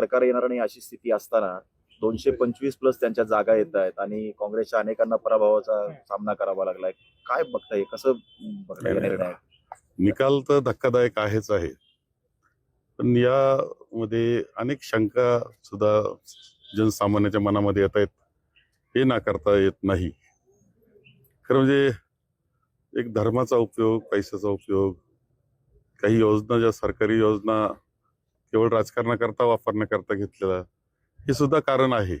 सरकार येणार नाही अशी स्थिती असताना दोनशे पंचवीस प्लस त्यांच्या जागा येत आहेत आणि काँग्रेसच्या अनेकांना पराभवाचा सामना करावा लागलाय. काय बघताय? कसं बघताय? निर्णय? निकाल तर धक्कादायक आहेच आहे. पण यामध्ये अनेक शंका सुद्धा जनसामान्याच्या मनामध्ये येत आहेत. हे नाकारता येत नाही. खरं म्हणजे एक धर्माचा उपयोग पैशाचा उपयोग काही योजना ज्या सरकारी योजना केवळ राजकारणाकरता वापरण्याकरता घेतलेला हे सुद्धा कारण आहे.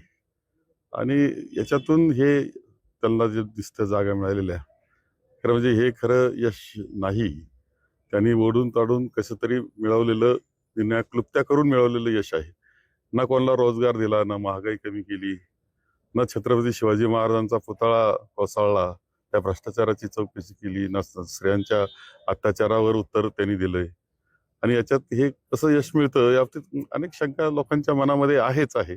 आणि याच्यातून हे त्यांना जे दिसतं जागा मिळालेल्या खरं म्हणजे हे खरं यश नाही. त्यांनी ओढून ताडून कसं तरी मिळवलेलं निर्णया क्लुप्त्या करून मिळवलेलं यश आहे. ना कोणाला रोजगार दिला ना महागाई कमी केली ना छत्रपती शिवाजी महाराजांचा पुतळा कोसळला त्या भ्रष्टाचाराची चौकशी केली ना स्त्रियांच्या अत्याचारावर उत्तर त्यांनी दिलंय. आणि याच्यात हे कसं यश मिळतं याबाबतीत अनेक शंका लोकांच्या मनामध्ये आहेच आहे.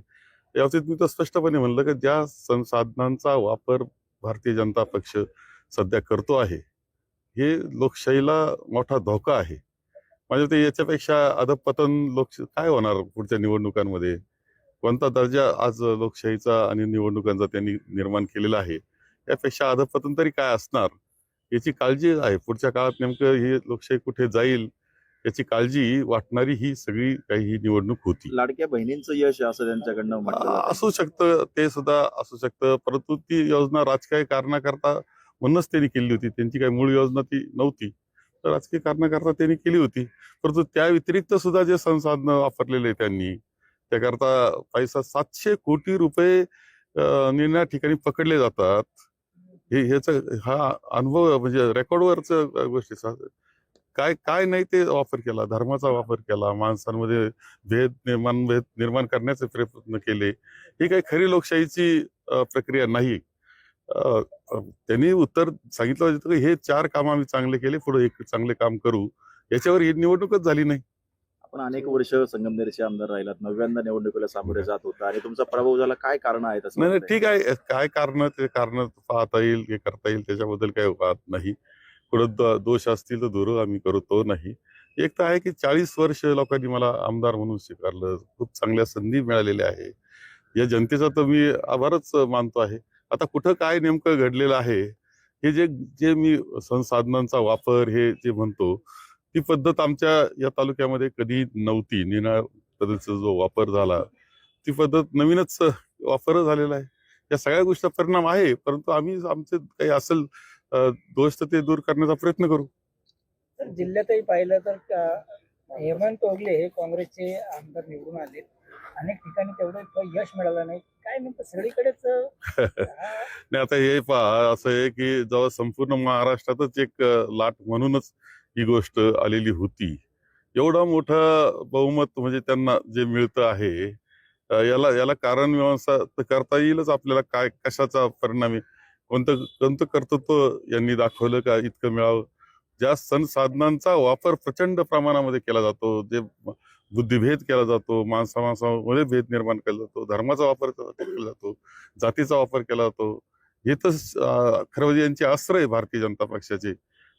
याबाबतीत मी तर स्पष्टपणे म्हणलं की ज्या संसाधनांचा वापर भारतीय जनता पक्ष सध्या करतो आहे हे लोकशाहीला मोठा धोका आहे. म्हणजे ते याच्यापेक्षा अधपतन लोक काय होणार पुढच्या निवडणुकांमध्ये? कोणता दर्जा आज लोकशाहीचा आणि निवडणुकांचा त्यांनी निर्माण केलेला आहे? यापेक्षा अधपतन तरी काय असणार? याची काळजी आहे. पुढच्या काळात नेमकं ही लोकशाही कुठे जाईल? याची काळजी वाटणारी ही सगळी काही ही निवडणूक होती. लाडक्या बहिणींचं यश आहे असं त्यांच्याकडनं म्हटलं. असू शकतं ते सुद्धा असू शकतं. परंतु ती योजना राजकीय कारणाकरता म्हणूनच त्यांनी केली होती. त्यांची काही मूळ योजना ती नव्हती. तर राजकीय कारणाकरता त्यांनी केली होती. परंतु त्या व्यतिरिक्त सुद्धा जे संसाधनं वापरलेले त्यांनी त्याकरता पैसा सातशे कोटी रुपये अं, निर्णया ठिकाणी पकडले जातात. हे ह्याचा हा अनुभव म्हणजे रेकॉर्डवरच गोष्टी सा- काय काय नाही ते वापर केला धर्माचा वापर केला माणसांमध्ये भेद निर्माण भेद निर्माण करण्याचे प्रयत्न केले. ही काही खरी लोकशाहीची प्रक्रिया नाही. त्यांनी उत्तर सांगितलं होतं की हे चार काम आम्ही चांगले केले पुढे एक चांगले काम करू. याच्यावर ही निवडणूकच झाली नाही. आपण अनेक वर्ष संगमनेरचे आमदार राहिलात नव्यांदा निवडणुकीला सामोरे जात होता आणि तुमचा पराभव झाला काय कारण आहेत नाही? ठीक आहे. काय कारण ते कारण पाहता येईल हे करता येईल त्याच्याबद्दल काही वाद नाही. कुठं द- दोष असतील तर दूर आम्ही करतो नाही. एक तर आहे की चाळीस वर्ष लोकांनी मला आमदार म्हणून स्वीकारलं. खूप चांगल्या संधी मिळालेल्या आहे. या जनतेचा तर मी आभारच मानतो आहे. आता कुठं काय नेमकं घडलेलं आहे हे जे जे मी संसाधनांचा वापर हे जे म्हणतो ती पद्धत आमच्या या तालुक्यामध्ये कधी नव्हती. निनाळ पद्धतीचा जो वापर झाला ती पद्धत नवीनच वापर झालेला आहे. या सगळ्या गोष्टीचा परिणाम आहे परंतु आम्ही आमचे काही असेल दोष तर ते दूर करण्याचा प्रयत्न करू. तर जिल्ह्यातही पाहिलं तर का- हेमंत ओगले हे काँग्रेसचे आमदार निवडून आले. अनेक ठिकाणी तेवढं इतकं यश मिळालं नाही. काय नेमकं सगळीकडेच हा, नाही आता हे पहा असं आहे की जेव्हा संपूर्ण महाराष्ट्रातच एक अ, लाट म्हणूनच ही गोष्ट आलेली होती. एवढा मोठा बहुमत म्हणजे त्यांना जे मिळतं आहे अ, याला याला कारण मीमांसा तर करता येईलच आपल्याला. काय कशाचा परिणाम आहे? कोणतं कोणतं कर्तृत्व यांनी दाखवलं का इतकं मिळावं? ज्या संसाधनांचा वापर प्रचंड प्रमाणामध्ये केला जातो जे बुद्धिभेद केला जातो माणसा माणसामध्ये भेद निर्माण केला जातो धर्माचा वापर केला जातो जातीचा वापर केला जातो हे तर खरं म्हणजे यांचे अस्त्र आहे भारतीय जनता पक्षाचे.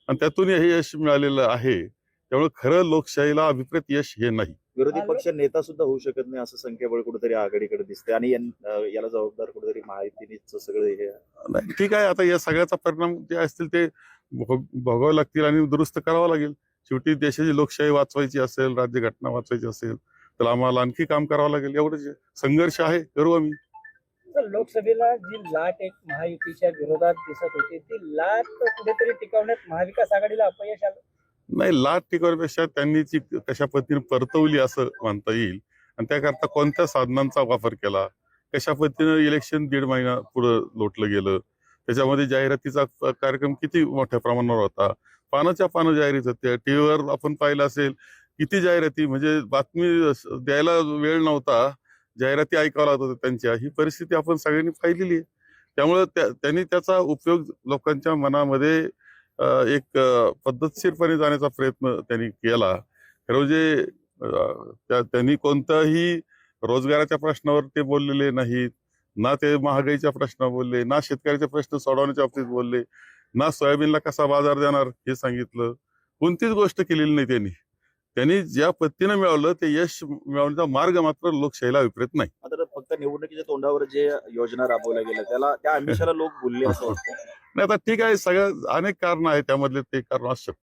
आणि त्यातून हे यश मिळालेलं आहे. त्यामुळे खरं लोकशाहीला अभिप्रेत यश हे नाही. विरोधी. पक्ष नेता सुद्धा होऊ शकत नाही असं संख्याबळ कुठेतरी आघाडीकडे दिसते आणि याला जबाबदार कुठेतरी महायुतीनेच सगळं हे नाही, ठीक आहे आता या सगळ्याचा परिणाम जे असतील ते भोग- भोगावे लागतील आणि दुरुस्त करावं लागेल शेवटी देशाची लोकशाही वाचवायची असेल राज्यघटना वाचवायची असेल तर आम्हाला आणखी काम करावं लागेल एवढंच आहे. संघर्ष आहे करू आम्ही तर लोकसभेला जी लाट एक महायुतीच्या विरोधात दिसत होती ती लाट कुठेतरी टिकवण्यात महाविकास आघाडीला अपयश आलं नाही लाट टिकवण्यापेक्षा त्यांनी ती कशा पद्धतीने परतवली असं मानता येईल. आणि त्याकरता कोणत्या साधनांचा वापर केला? कशा पद्धतीनं इलेक्शन दीड महिना पुढं लोटलं गेलं? त्याच्यामध्ये जाहिरातीचा कार्यक्रम किती मोठ्या प्रमाणावर होता? पानाच्या पानं जाहिरात होत्या. टीव्हीवर आपण पाहिलं असेल किती जाहिराती म्हणजे बातमी द्यायला वेळ नव्हता. जाहिराती ऐकावं लागत होत्या त्यांच्या. ही परिस्थिती आपण सगळ्यांनी पाहिलेली आहे. त्यामुळे त्यांनी त्याचा उपयोग लोकांच्या मनामध्ये एक पद्धतशीरपणे जाण्याचा प्रयत्न त्यांनी केला. खरं म्हणजे त्यांनी कोणत्याही रोजगाराच्या प्रश्नावर ते बोललेले नाहीत ना ते महागाईच्या प्रश्न बोलले ना शेतकऱ्याचे प्रश्न सोडवण्याच्या बाबतीत बोलले ना सोयाबीनला कसा बाजार देणार हे सांगितलं. कोणतीच गोष्ट केलेली नाही त्यांनी. त्यांनी ज्या पत्तीनं मिळवलं ते यश मिळवण्याचा मार्ग मात्र लोकशाहीला विपरीत नाही. फक्त निवडणुकीच्या तोंडावर जे योजना राबवल्या गेल्या त्याला त्या लोक बोलले असं नाही आता ठीक आहे सगळ्या अनेक कारण आहेत त्यामधले ते कारण असू शकतं